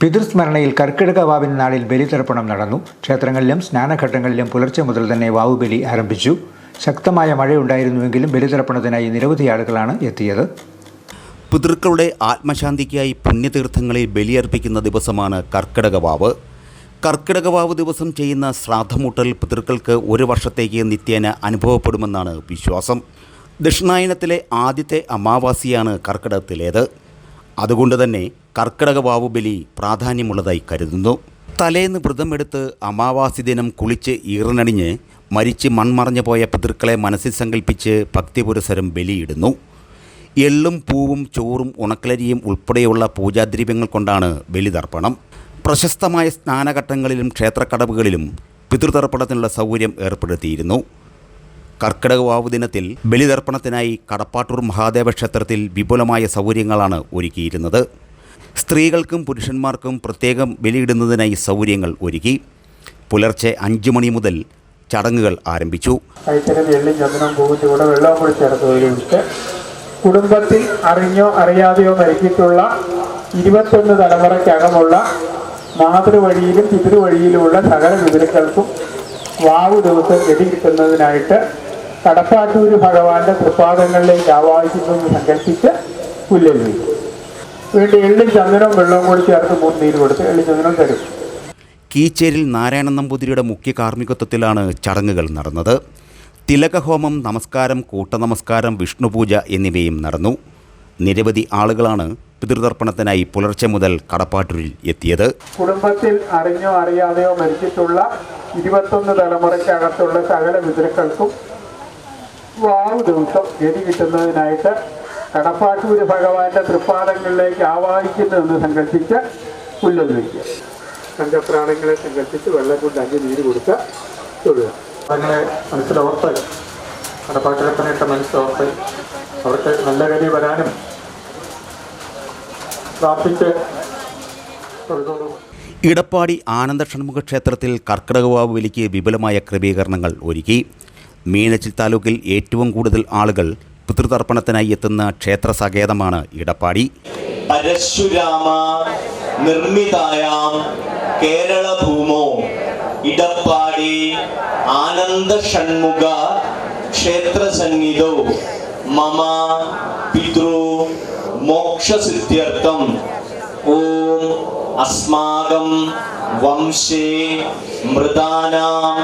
പിതൃസ്മരണയിൽ കർക്കിടക വാവിൻ നാളിൽ ബലിതർപ്പണം നടന്നു. ക്ഷേത്രങ്ങളിലും സ്നാനഘട്ടങ്ങളിലും പുലർച്ചെ മുതൽ തന്നെ വാവുബലി ആരംഭിച്ചു. ശക്തമായ മഴയുണ്ടായിരുന്നുവെങ്കിലും ബലിതർപ്പണത്തിനായി നിരവധി ആളുകളാണ് എത്തിയത്. പിതൃക്കളുടെ ആത്മശാന്തിക്കായി പുണ്യതീർത്ഥങ്ങളിൽ ബലിയർപ്പിക്കുന്ന ദിവസമാണ് കർക്കിടകവാവ് കർക്കിടകവാവ് ദിവസം ചെയ്യുന്ന ശ്രാദ്ധമൂട്ടൽ പിതൃക്കൾക്ക് ഒരു വർഷത്തേക്ക് നിത്യേന അനുഭവപ്പെടുമെന്നാണ് വിശ്വാസം. ദക്ഷിണായനത്തിലെ ആദ്യത്തെ അമാവാസിയാണ് കർക്കിടകത്തിലേത്. അതുകൊണ്ട് തന്നെ കർക്കിടകവാവ് വാവുബലി പ്രാധാന്യമുള്ളതായി കരുതുന്നു. തലേന്ന് വ്രതമെടുത്ത് അമാവാസി ദിനം കുളിച്ച് ഈറനണിഞ്ഞ് മരിച്ച് മൺമറഞ്ഞു പോയ പിതൃക്കളെ മനസ്സിൽ സങ്കല്പിച്ച് ഭക്തിപുരസരം ബലിയിടുന്നു. എള്ളും പൂവും ചോറും ഉണക്കലരിയും ഉൾപ്പെടെയുള്ള പൂജാദ്രവ്യങ്ങൾ കൊണ്ടാണ് ബലിതർപ്പണം. പ്രശസ്തമായ സ്നാനഘട്ടങ്ങളിലും ക്ഷേത്രക്കടവുകളിലും പിതൃതർപ്പണത്തിനുള്ള സൗകര്യം ഏർപ്പെടുത്തിയിരുന്നു. കർക്കിടക വാവു ദിനത്തിൽ ബലിതർപ്പണത്തിനായി കടപ്പാട്ടൂർ മഹാദേവ ക്ഷേത്രത്തിൽ വിപുലമായ സൗകര്യങ്ങളാണ് ഒരുക്കിയിരുന്നത്. സ്ത്രീകൾക്കും പുരുഷന്മാർക്കും പ്രത്യേകം ബലിയിടുന്നതിനായി സൗകര്യങ്ങൾ ഒരുക്കി. പുലർച്ചെ അഞ്ചു മണി മുതൽ ചടങ്ങുകൾ ആരംഭിച്ചു. കുടുംബത്തിൽ അറിഞ്ഞോ അറിയാതെയോ മരിച്ചിട്ടുള്ള ഇരുപത്തൊന്ന് തലമുറയ്ക്കകമുള്ള മാതൃവഴിയിലും പിതൃവഴിയിലുമുള്ള സകല പിതൃക്കൾക്കും വാവു ദിവസം ഗതി കിട്ടുന്നതിനായിട്ട് കടപ്പാട്ടൂര് ഭഗവാന്റെ തൃപ്പാദങ്ങളിലേക്ക് ആവാഹിക്കുന്നു സങ്കല്പിച്ച് പുല്ലൊഴിക്കും വീണ്ടും എള്ളും ചന്ദനവും വെള്ളവും കൂടി ചേർത്ത് മൂന്ന് നീര് കൊടുത്ത് എള്ളി ചന്ദനം തരും. കീച്ചേരിൽ നാരായണൻ നമ്പൂതിരിയുടെ മുഖ്യ കാർമ്മികത്വത്തിലാണ് ചടങ്ങുകൾ നടന്നത്. തിലകഹോമം നമസ്കാരം കൂട്ടനമസ്കാരം വിഷ്ണുപൂജ എന്നിവയും നടന്നു. നിരവധി ആളുകളാണ് പിതൃതർപ്പണത്തിനായി പുലർച്ചെ മുതൽ കടപ്പാട്ടൂരിൽ എത്തിയത്. കുടുംബത്തിൽ അറിഞ്ഞോ അറിയാതെയോ മരിച്ചിട്ടുള്ള ഇരുപത്തൊന്ന് തലമുറയ്ക്കകത്തുള്ള സകല പിതൃക്കൾക്കും വാവ് ദിവസം ഗതി കിട്ടുന്നതിനായിട്ട് കടപ്പാട്ടൂര് ഭഗവാന്റെ തൃപ്പാദങ്ങളിലേക്ക് ആവാഹിക്കുന്നു എന്ന് സങ്കല്പിച്ച് പുല്ലൊന്ന് വയ്ക്കുക പഞ്ചപ്രാണങ്ങളെ സങ്കല്പിച്ച് വെള്ളം കൊണ്ട് അഞ്ച് നീര് കൊടുക്കുക തൊഴുക അങ്ങനെ മനസ്സിലോർത്ത് കടപ്പാട്ടിരപ്പനയിട്ട മനസ്സിലോർത്ത് അവർക്ക് നല്ല കരി വരാനും പ്രാർത്ഥിച്ച് തൊഴുതോളൂ ഇടപ്പാടി ആനന്ദ ഷൺമുഖ ക്ഷേത്രത്തിൽ കർക്കിടകവാവ് വിലയ്ക്ക് വിപുലമായ ക്രമീകരണങ്ങൾ ഒരുക്കി. മീനച്ചിൽ താലൂക്കിൽ ഏറ്റവും കൂടുതൽ ആളുകൾ പിതൃതർപ്പണത്തിനായി എത്തുന്ന ക്ഷേത്ര സങ്കേതമാണ് ഇടപ്പാടി. പരശുരാമ നിർമ്മിതായാം കേരളഭൂമോ. ഇടപ്പാടി ആനന്ദ ഷൺമുഖ ക്ഷേത്രസന്നിധോ. മമ പിതൃ മോക്ഷസിദ്ധ്യർത്ഥം. ഓം അസ്മാകം വംശേ മൃതാനാം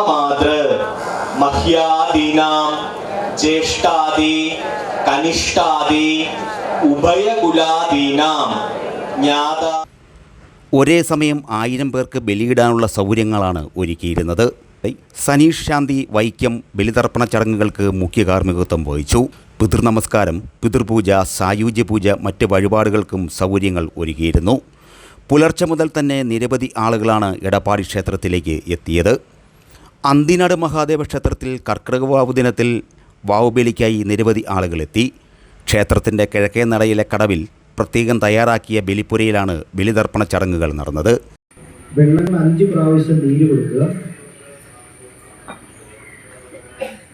മഹാമാതൃ മഹ്യാദീനാം ജ്യേഷ്ഠാദി കനിഷ്ഠാദി ഉഭയകുലാദീനാം ജ്ഞാത ഒരേ സമയം ആയിരം പേർക്ക് ബലിയിടാനുള്ള സൗകര്യങ്ങളാണ് ഒരുക്കിയിരുന്നത്. സനീഷ് ശാന്തി വൈക്കം ബലിതർപ്പണ ചടങ്ങുകൾക്ക് മുഖ്യ കാർമ്മികത്വം വഹിച്ചു. പിതൃനമസ്കാരം പിതൃപൂജ സായുജ്യ പൂജ മറ്റ് വഴിപാടുകൾക്കും സൗകര്യങ്ങൾ ഒരുക്കിയിരുന്നു. പുലർച്ചെ മുതൽ തന്നെ നിരവധി ആളുകളാണ് എടപ്പാടി ക്ഷേത്രത്തിലേക്ക് എത്തിയത്. അന്തിനാട് മഹാദേവ ക്ഷേത്രത്തിൽ കർക്കിടക വാവു ദിനത്തിൽ വാവുബലിക്കായി നിരവധി ആളുകളെത്തി. ക്ഷേത്രത്തിന്റെ കിഴക്കേ നടയിലെ കടവിൽ പ്രത്യേകം തയ്യാറാക്കിയ ബലിപ്പുരയിലാണ് ബലിതർപ്പണ ചടങ്ങുകൾ നടന്നത്. വെള്ളം അഞ്ച് പ്രാവശ്യം നീര് കൊടുക്കുക.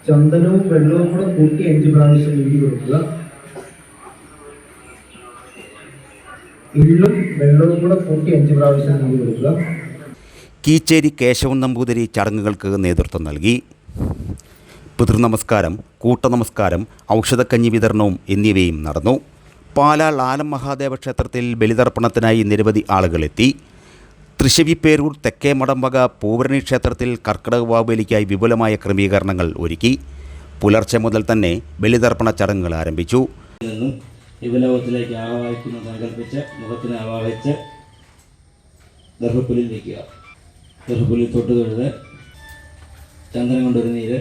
ചന്ദനവും വെള്ളവും കൂടെ കൂട്ടി അഞ്ച് പ്രാവശ്യം നീര് കൊടുക്കുക. എള്ളും വെള്ളവും കൂടെ കൂട്ടി അഞ്ച് പ്രാവശ്യം നീര് കൊടുക്കുക. കീച്ചേരി കേശവൻ നമ്പൂതിരി ചടങ്ങുകൾക്ക് നേതൃത്വം നൽകി. പിതൃനമസ്കാരം കൂട്ടനമസ്കാരം ഔഷധക്കഞ്ഞി വിതരണവും എന്നിവയും നടന്നു. പാലാ ആലം മഹാദേവ ക്ഷേത്രത്തിൽ ബലിതർപ്പണത്തിനായി നിരവധി ആളുകളെത്തി തൃശ്ശവിപ്പേരൂർ തെക്കേ മടംവക പൂവരണി ക്ഷേത്രത്തിൽ കർക്കിടക ബലിക്കായി വിപുലമായ ക്രമീകരണങ്ങൾ ഒരുക്കി. പുലർച്ചെ മുതൽ തന്നെ ബലിതർപ്പണ ചടങ്ങുകൾ ആരംഭിച്ചു. യുവലോകത്തിലേക്ക് മുഖത്തിന് ആവാഹിച്ച് ഗർഭപ്പുലിൽ വയ്ക്കുക ഗർഭപ്പുലിൽ തൊട്ട് തൊഴുത് ചന്ദനം കൊണ്ടൊരു നീര്.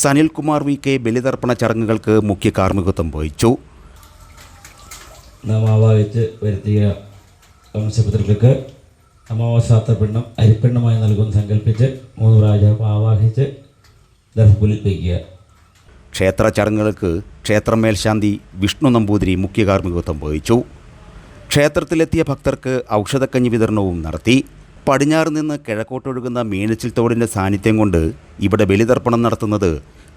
സനിൽകുമാർ വി കെ ബലിതർപ്പണ ചടങ്ങുകൾക്ക് മുഖ്യ കാർമ്മികത്വം വഹിച്ചു. നാം ആവാഹിച്ച് വരുത്തിയ വംശപുത്രർക്ക് അമാവാസാത്ര പെണ്ണം അരിപ്പെണ്ണമായി നൽകുന്ന സങ്കല്പിച്ച് മൂന്ന് പ്രാവശ്യം ആവാഹിച്ച് ഗർഭപ്പുലിൽ വയ്ക്കുക. ക്ഷേത്ര ചടങ്ങുകൾക്ക് ക്ഷേത്രം മേൽശാന്തി വിഷ്ണു നമ്പൂതിരി മുഖ്യ കാർമ്മികത്വം വഹിച്ചു. ക്ഷേത്രത്തിലെത്തിയ ഭക്തർക്ക് ഔഷധക്കഞ്ഞി വിതരണവും നടത്തി. പടിഞ്ഞാറ് നിന്ന് കിഴക്കോട്ടൊഴുകുന്ന മീനച്ചിൽ തോടിന്റെ സാന്നിധ്യം കൊണ്ട് ഇവിടെ ബലിതർപ്പണം നടത്തുന്നത്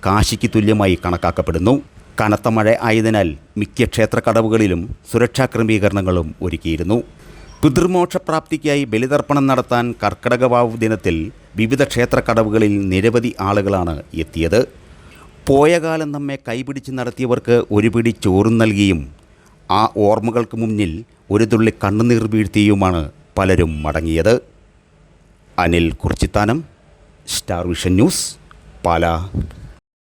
കാശിക്ക് തുല്യമായി കണക്കാക്കപ്പെടുന്നു. കനത്ത മഴ ആയതിനാൽ മിക്ക ക്ഷേത്ര കടവുകളിലും സുരക്ഷാ ക്രമീകരണങ്ങളും ഒരുക്കിയിരുന്നു. പിതൃമോക്ഷപ്രാപ്തിക്കായി ബലിതർപ്പണം നടത്താൻ കർക്കടക വാവ് ദിനത്തിൽ വിവിധ ക്ഷേത്ര കടവുകളിൽ നിരവധി ആളുകളാണ് എത്തിയത്. പോയ കാലം നമ്മെ കൈപിടിച്ച് നടത്തിയവർക്ക് ഒരു പിടി ചോറും നൽകിയും ആ ഓർമ്മകൾക്ക് മുന്നിൽ ഒരു തുള്ളി കണ്ണുനീർ വീഴ്ത്തിയുമാണ് പലരും മടങ്ങിയത്. Anil Kurichithanam star vision news Pala.